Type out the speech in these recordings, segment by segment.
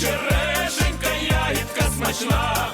черешенька, ягідка смачна,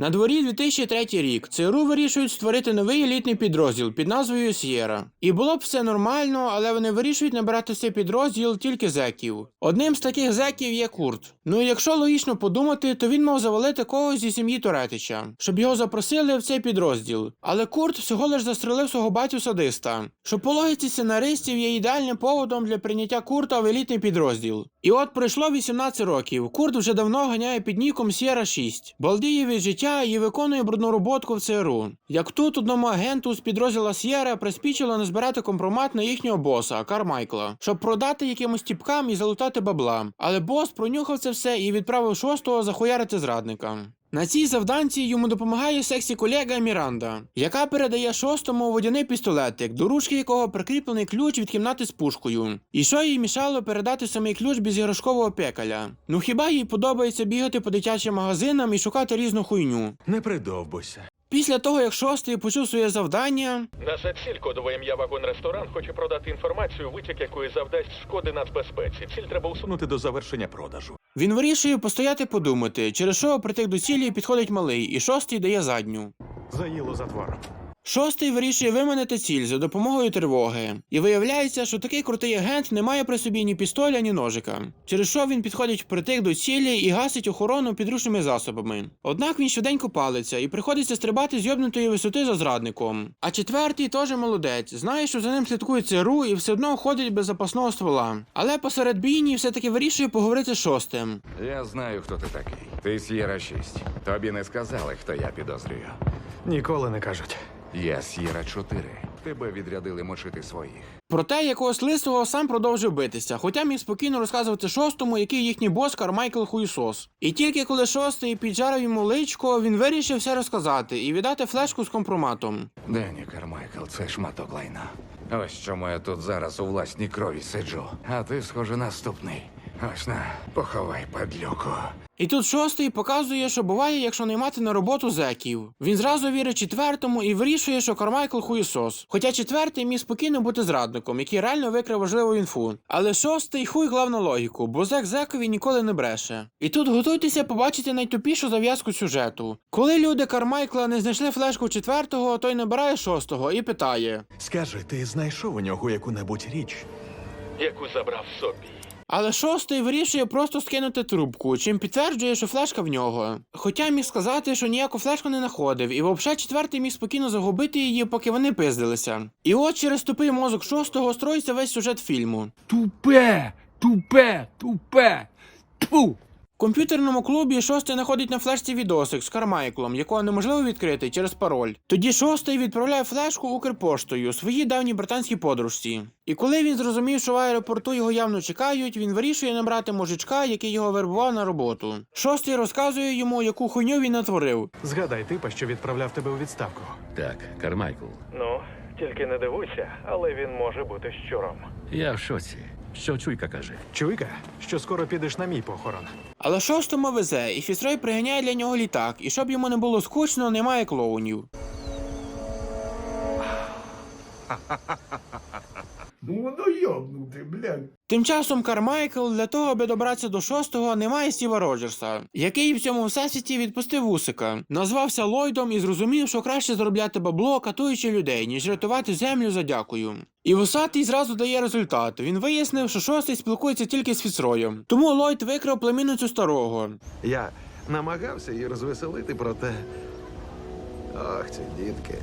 На дворі 2003 рік ЦРУ вирішують створити новий елітний підрозділ під назвою Сєра. І було б все нормально, але вони вирішують набирати цей підрозділ тільки зеків. Одним з таких зеків є Курт. Ну і якщо логічно подумати, то він мав завалити когось зі сім'ї Туретича, щоб його запросили в цей підрозділ. Але Курт всього лиш застрелив свого батю садиста, що по логіці сценаристів є ідеальним поводом для прийняття Курта в елітний підрозділ. І от пройшло 18 років. Курт вже давно ганяє під ніком Сєра 6, балдіє від життя і виконує брудну роботку в ЦРУ. Як тут одному агенту з підрозділа Сєра приспічило не збирати компромат на їхнього боса Кармайкла, щоб продати якимось тіпкам і залутати бабла. Але бос пронюхав це все і відправив шостого захуярити зрадника. На цій завданці йому допомагає сексі колега Міранда, яка передає шостому водяний пістолетик, до ручки якого прикріплений ключ від кімнати з пушкою. І що їй мішало передати самий ключ без іграшкового пекаля? Ну хіба їй подобається бігати по дитячим магазинам і шукати різну хуйню? Не придовбуйся. Після того, як шостий почув своє завдання, Наша ціль кодове ім'я вагон ресторан хоче продати інформацію, витік якої завдасть шкоди нацбезпеці. Ціль треба усунути. До завершення продажу. він вирішує постояти подумати, через що притик до цілі підходить малий, і шостий дає задню. Заїло затвором. Шостий вирішує виманити ціль за допомогою тривоги. І виявляється, що такий крутий агент не має при собі ні пістоля, ні ножика. Через що він підходить впритик до цілі і гасить охорону підручними засобами. Однак він швиденько палиться і приходиться стрибати з йобнутої висоти за зрадником. А четвертий теж молодець, знає, що за ним слідкує ЦРУ і все одно ходить без запасного ствола. Але посеред бійні все-таки вирішує поговорити з шостим. Я знаю, хто ти такий. Ти С'єра 6. Тобі не сказали, хто я підозрюю. Ніколи не кажуть. Я С'єра 4. Тебе відрядили мочити своїх. Проте якогось лисого сам продовжив битися, хоча міг спокійно розказувати шостому, який їхній бос Кармайкл Хуїсос. І тільки коли шостий піджарив йому личко, він вирішив все розказати і віддати флешку з компроматом. Дені Кармайкл, це шматок лайна. Ось чому я тут зараз у власній крові сиджу. А ти, схоже, наступний. Ось на, поховай падлюку. І тут шостий показує, що буває, якщо наймати на роботу зеків. Він зразу вірить четвертому і вирішує, що Кармайкл хуєсос. Хоча четвертий міг спокійно бути зрадником, який реально викрив важливу інфу. Але шостий хуй глав на логіку, бо зек зекові ніколи не бреше. І тут готуйтеся побачити найтупішу зав'язку сюжету. Коли люди Кармайкла не знайшли флешку четвертого, той набирає шостого і питає. Скажи, ти знайшов у нього яку-небудь річ? яку забрав собі. Але шостий вирішує просто скинути трубку, чим підтверджує, що флешка в нього. Хоча міг сказати, що ніяку флешку не знаходив, і взагалі четвертий міг спокійно загубити її, поки вони пиздилися. І от через тупий мозок шостого строїться весь сюжет фільму. Тупе, тупе, тупе. Тьфу. Комп'ютерному клубі шостий знаходить на флешці відосик з Кармайклом, якого неможливо відкрити через пароль. Тоді шостий відправляє флешку Укрпоштою своїй давній британській подружці. І коли він зрозумів, що в аеропорту його явно чекають, він вирішує набрати мужичка, який його вербував на роботу. Шостий розказує йому, яку хуйню він натворив. Згадай типа, що відправляв тебе у відставку. Так, Кармайкл, Ну, тільки не дивуйся, але він може бути щуром. я в шоці. Що чуйка каже? Чуйка, що скоро підеш на мій похорон. Але шостому везе, і Фістрой приганяє для нього літак, і щоб йому не було скучно, немає клоунів. Ну воно йобнути, блядь. Тим часом Кармайкл для того, аби добратися до шостого, немає Стіва Роджерса, який в цьому всесвіті відпустив вусика, назвався Ллойдом і зрозумів, що краще заробляти бабло, катуючи людей, ніж рятувати землю за дякую. І вусатий зразу дає результат. Він вияснив, що шостий спілкується тільки з Фіцроєм. Тому Ллойд викрав племінницю старого. Я намагався її розвеселити, проте. Ох, ці дітки.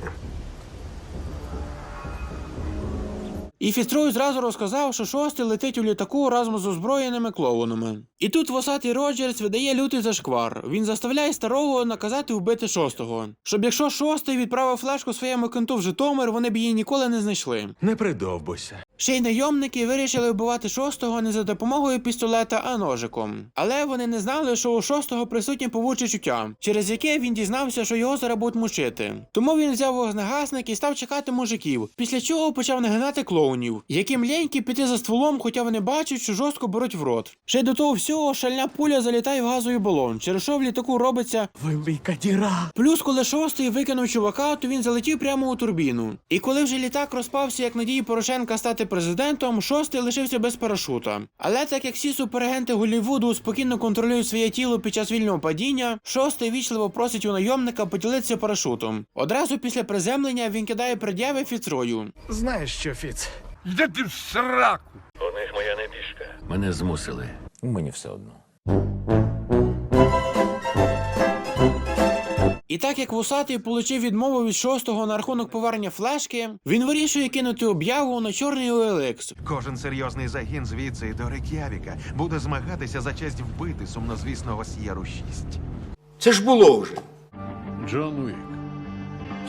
І Фіцрой зразу розказав, що шостий летить у літаку разом з озброєними клоунами. І тут восатий Роджерс видає лютий зашквар. Він заставляє старого наказати вбити шостого. Щоб якщо шостий відправив флешку своєму кенту в Житомир, вони б її ніколи не знайшли. Не придовбуйся. Ще й найомники вирішили вбивати шостого не за допомогою пістолета, а ножиком. Але вони не знали, що у шостого присутнє повуче чуття, через яке він дізнався, що його зараз будуть мучити. Тому він взяв вогнегасник і став чекати мужиків, після чого почав нагинати клоунів. Клоунів, яким ліньки піти за стволом, хоча вони бачать, що жорстко беруть в рот. Ще до того всього шальна пуля залітає в газовий балон, через що в літаку робиться Велика діра. Плюс, коли шостий викинув чувака, то він залетів прямо у турбіну. І коли вже літак розпався як надії Порошенка стати президентом, шостий лишився без парашута. Але так як всі суперагенти Голлівуду спокійно контролюють своє тіло під час вільного падіння, шостий вічливо просить у найомника поділитися парашутом. Одразу після приземлення він кидає пред'яви Фіцрою. Знаєш що, Фіц? Йди ти в сраку. У них моя небіжка. Мене змусили. Мені все одно. І так як вусатий получив відмову від шостого на рахунок повернення флешки, він вирішує кинути об'яву на чорний OLX. Кожен серйозний загін звідси до Рейк'явіка буде змагатися за честь вбити сумнозвісного С'єру 6. Це ж було вже. Джон Уік.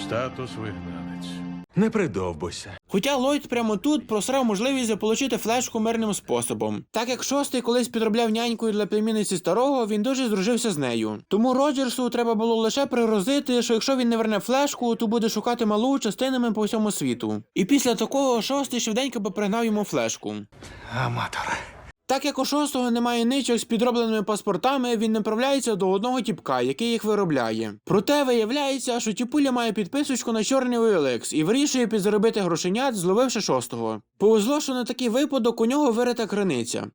Статус вигнанець. Не придовбуйся. Хоча Ллойд прямо тут просрав можливість заполучити флешку мирним способом. Так як шостий колись підробляв нянькою для племінниці старого, він дуже здружився з нею. Тому Роджерсу треба було лише пригрозити, що якщо він не верне флешку, то буде шукати малу частинами по всьому світу. І після такого шостий швиденько би пригнав йому флешку. Аматор. Так як у шостого немає ничок з підробленими паспортами, він направляється до одного тіпка, який їх виробляє. Проте виявляється, що тіпуля має підписочку на чорний Олекс і вирішує підзаробити грошенят, зловивши шостого. Повезло, що на такий випадок у нього вирита криниця.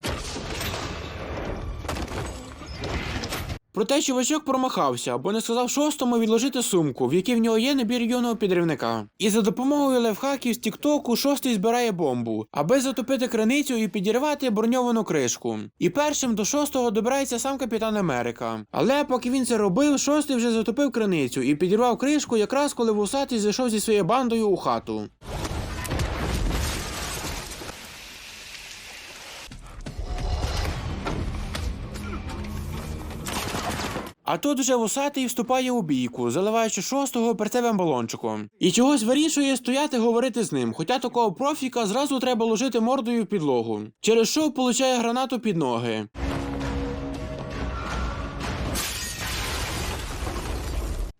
Проте чувачок промахався, бо не сказав шостому відложити сумку, в якій в нього є набір юного підривника. І за допомогою лайфхаків з Тіктоку шостий збирає бомбу, аби затопити криницю і підірвати броньовану кришку. І першим до шостого добирається сам капітан Америка. Але поки він це робив, шостий вже затопив криницю і підірвав кришку, якраз коли вусатий зайшов зі своєю бандою у хату. А тут вже вусатий вступає у бійку, заливаючи шостого перцевим балончиком. І чогось вирішує стояти говорити з ним, хоча такого профіка зразу треба ложити мордою в підлогу. Через що получає гранату під ноги.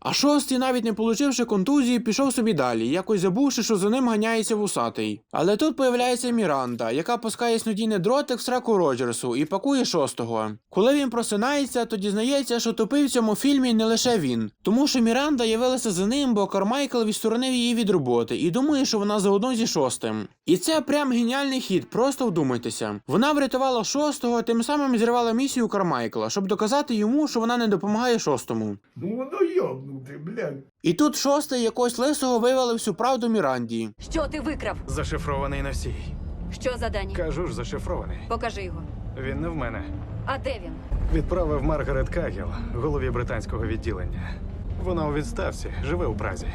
А шостий, навіть не получивши контузії, пішов собі далі, якось забувши, що за ним ганяється вусатий. Але тут появляється Міранда, яка пускає снодійний дротик в сраку Роджерсу і пакує шостого. Коли він просинається, то дізнається, що тупив в цьому фільмі не лише він, тому що Міранда явилася за ним, бо Кармайкл відсторонив її від роботи і думає, що вона заодно зі шостим. І це прям геніальний хід, просто вдумайтеся. Вона врятувала шостого, тим самим зірвала місію Кармайкла, щоб доказати йому, що вона не допомагає шостому. Ну воно йобнуте, блядь. І тут шостий якось лисого вивели всю правду Міранді. Що ти викрав? Зашифрований носій. Що за дані? Кажу ж, зашифрований. Покажи його. Він не в мене. А де він? Відправив Маргарет Кагіл, голові британського відділення. Вона у відставці, живе у Празі.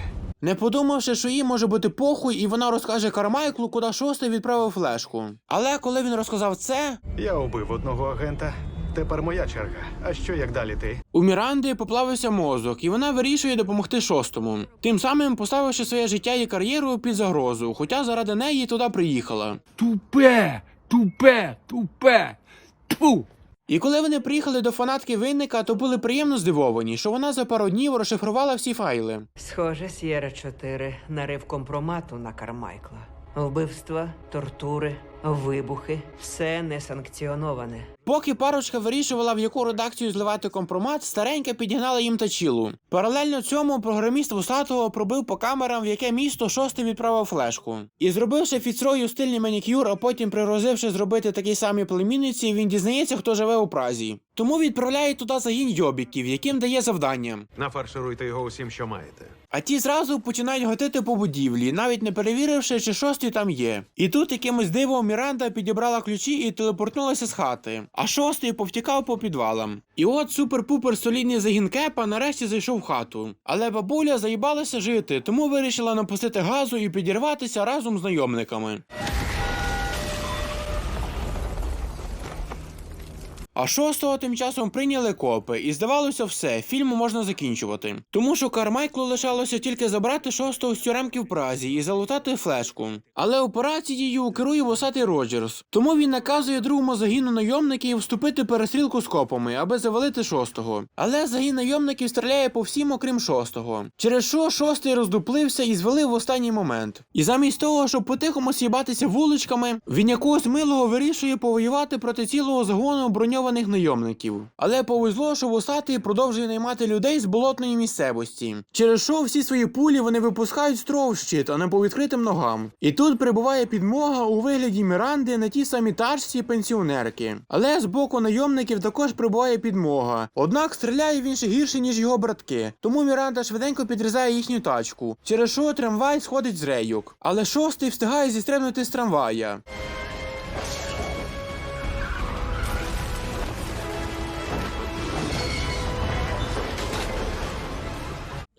Не подумавши, що їй може бути похуй, і вона розкаже Кармайклу, куди шостий відправив флешку. Але коли він розказав це, Я убив одного агента. Тепер моя черга. А що як далі ти? у Міранди поплавився мозок, і вона вирішує допомогти шостому, тим самим поставивши своє життя і кар'єру під загрозу, хоча заради неї туди приїхала. Тупе, тупе, тупе. Тьфу. І коли вони приїхали до фанатки винника, то були приємно здивовані, що вона за пару днів розшифрувала всі файли. Схоже, Сєра 4 нарив компромату на Кармайкла. Вбивства, тортури, вибухи все несанкціоноване. Поки парочка вирішувала, в яку редакцію зливати компромат, старенька підігнала їм тачілу. Паралельно цьому програміст Вусатого пробив по камерам, в яке місто шостий відправив флешку. І зробивши фіцрою стильний манікюр, а потім пригрозивши зробити такий самій племінниці, він дізнається, хто живе у Празі. Тому відправляє туди загін йобіків, яким дає завдання. Нафаршируйте його усім, що маєте. А ті зразу починають готити по будівлі, навіть не перевіривши, чи шостий там є. І тут якимось дивом Міранда підібрала ключі і телепортнулася з хати, а шостий повтікав по підвалам. І от супер-пупер солідний загін кепа нарешті зайшов в хату. Але бабуля заїбалася жити, тому вирішила напустити газу і підірватися разом з знайомниками. А шостого тим часом прийняли копи, і здавалося все, фільм можна закінчувати. Тому що Кармайклу лишалося тільки забрати шостого з тюремки в Празі і залутати флешку. Але операцією керує вусатий Роджерс. Тому він наказує другому загіну найомників вступити перестрілку з копами, аби завалити шостого. Але загін найомників стріляє по всім, окрім шостого. Через що шостий роздуплився і звалив в останній момент. І замість того, щоб потихому с'їбатися вуличками, він якогось милого вирішує повоювати проти цілого загону броньованих найомників. Але повезло, що вусатий продовжує наймати людей з болотної місцевості. Через що всі свої пулі вони випускають строго в щит, а не по відкритим ногам. І тут прибуває підмога у вигляді Міранди на тій самій тачці пенсіонерки. Але з боку найомників також прибуває підмога. Однак стріляє він ще гірше, ніж його братки. Тому Міранда швиденько підрізає їхню тачку. Через що трамвай сходить з рейок. Але шостий встигає зістрибнути з трамвая.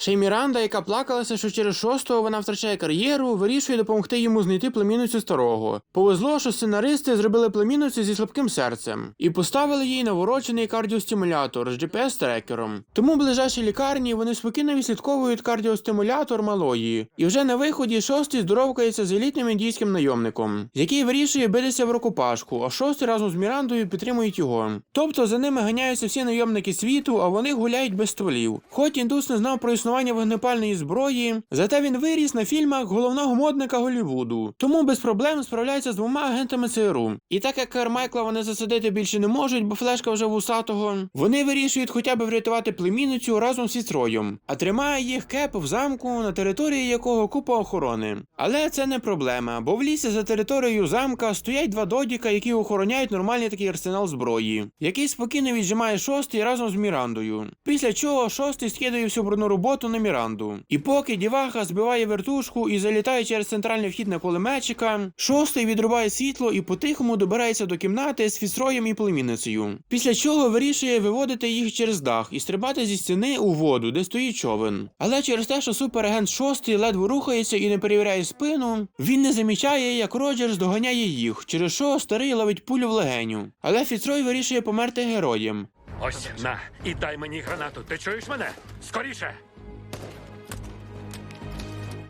Ще й Міранда, яка плакалася, що через шостого вона втрачає кар'єру, вирішує допомогти йому знайти племінницю старого. Повезло, що сценаристи зробили племінницю зі слабким серцем і поставили їй наворочений кардіостимулятор з GPS-трекером. Тому в ближайшій лікарні вони спокійно відслідковують кардіостимулятор малої. І вже на виході шостий здоровкається з елітним індійським найомником, який вирішує битися в рукопашку, а шостий разом з Мірандою підтримують його. Тобто за ними ганяються всі найомники світу, а вони гуляють без стволів. Хоч індус не знав про існування вогнепальної зброї, зате він виріс на фільмах головного модника Голлівуду, тому без проблем справляється з двома агентами ЦРУ. І так як Кармайкла вони засадити більше не можуть, бо флешка вже вусатого, вони вирішують хоча б врятувати племінницю разом зі троєм, а тримає їх кеп в замку, на території якого купа охорони. Але це не проблема, бо в лісі за територією замка стоять два додіка, які охороняють нормальний такий арсенал зброї, який спокійно віджимає шостий разом з Мірандою. Після чого шостий скидає всю брудну роботу на Міранду. І поки діваха збиває вертушку і залітає через центральний вхід на кулеметчика, шостий відрубає світло і по-тихому добирається до кімнати з фіцроєм і племінницею. Після чого вирішує виводити їх через дах і стрибати зі стіни у воду, де стоїть човен. Але через те, що суперагент шостий ледве рухається і не перевіряє спину, він не замічає, як Роджерс доганяє їх, через що старий ловить пулю в легеню. Але Фіцрой вирішує померти героєм. Ось на і дай мені гранату. Ти чуєш мене? Скоріше!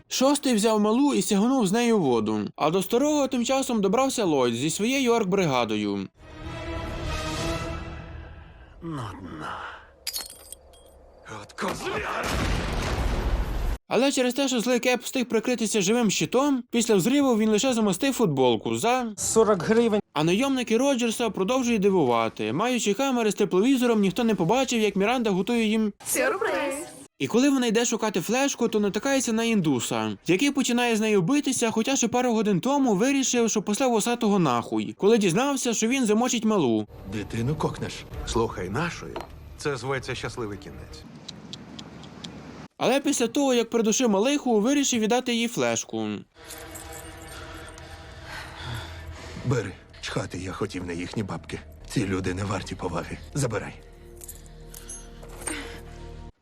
Шостий взяв малу і сягнув з нею воду. А до старого тим часом добрався Ллойд зі своєю оркбригадою. От козли. Але через те, що злий кеп встиг прикритися живим щитом, після взриву він лише замостив футболку за 40 гривень. А найомники Роджерса продовжують дивувати. Маючи камери з тепловізором, ніхто не побачив, як Міранда готує їм. Сюрприз! І коли вона йде шукати флешку, то натикається на індуса, який починає з нею битися, хоча ще пару годин тому вирішив, що послав осатого нахуй, коли дізнався, що він замочить малу. Дитину кокнеш. Слухай, нашої. Це зветься щасливий кінець. Але після того, як придушив малиху, вирішив віддати їй флешку. Бери, чхати я хотів на їхні бабки. Ці люди не варті поваги. Забирай.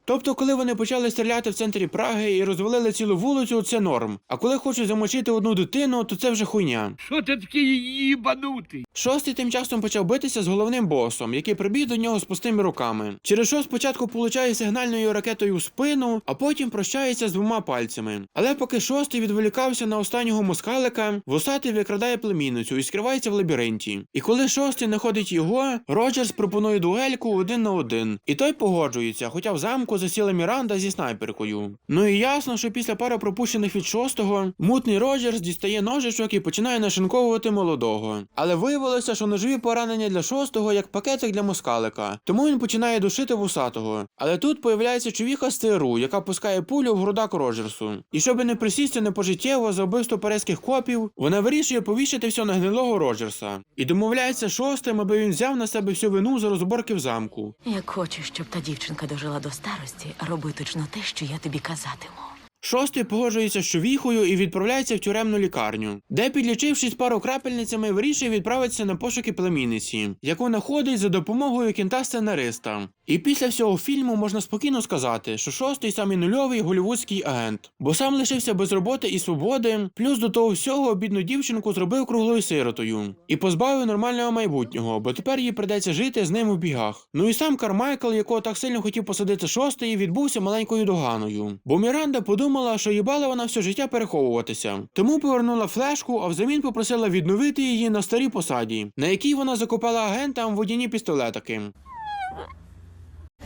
Тобто, коли вони почали стріляти в центрі Праги і розвалили цілу вулицю, це норм. А коли хочуть замочити одну дитину, то це вже хуйня. Що ти такий їбанутий? Шостий тим часом почав битися з головним босом, який прибіг до нього з пустими руками. Через що спочатку получає сигнальною ракетою в спину, а потім прощається з двома пальцями. Але поки шостий відволікався на останнього москалика, вусатий викрадає племінницю і скривається в лабіринті. І коли шостий знаходить його, Роджерс пропонує дуельку один на один. І той погоджується, хоча в замку засіла Міранда зі снайперкою. Ну і ясно, що після пари пропущених від шостого, мутний Роджерс дістає ножичок і починає нашинковувати молодого. Але виявилося, що ножові поранення для шостого як пакетик для москалика, тому він починає душити вусатого. Але тут появляється човіха з ЦРУ, яка пускає пулю в грудак Роджерсу. І щоб не присісти на пожиттєво за вбивство переських копів, вона вирішує повішати все на гнилого Роджерса. І домовляється шостим, аби він взяв на себе всю вину за розборки в замку. Як хочеш, щоб та дівчинка дожила до старості, роби точно те, що я тобі казатиму. Шостий погоджується з човіхою і відправляється в тюремну лікарню, де, підлічившись пару крапельницями, вирішує відправитися на пошуки племінниці, яку знаходить за допомогою кінта сценариста. І після всього фільму можна спокійно сказати, що шостий самий нульовий голівудський агент, бо сам лишився без роботи і свободи, плюс до того всього бідну дівчинку зробив круглою сиротою і позбавив нормального майбутнього, бо тепер їй придеться жити з ним у бігах. Ну і сам Кармайкл, якого так сильно хотів посадити шостий, відбувся маленькою доганою. Бо Міранда подумала, що їбала вона все життя переховуватися. Тому повернула флешку, а взамін попросила відновити її на старій посаді, на якій вона закопала агентам водяні пістолетики.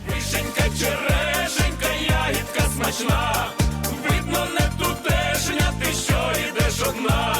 Вишенька, черешенька, ягідка смачна, видно, не тутешня, ти що йдеш одна.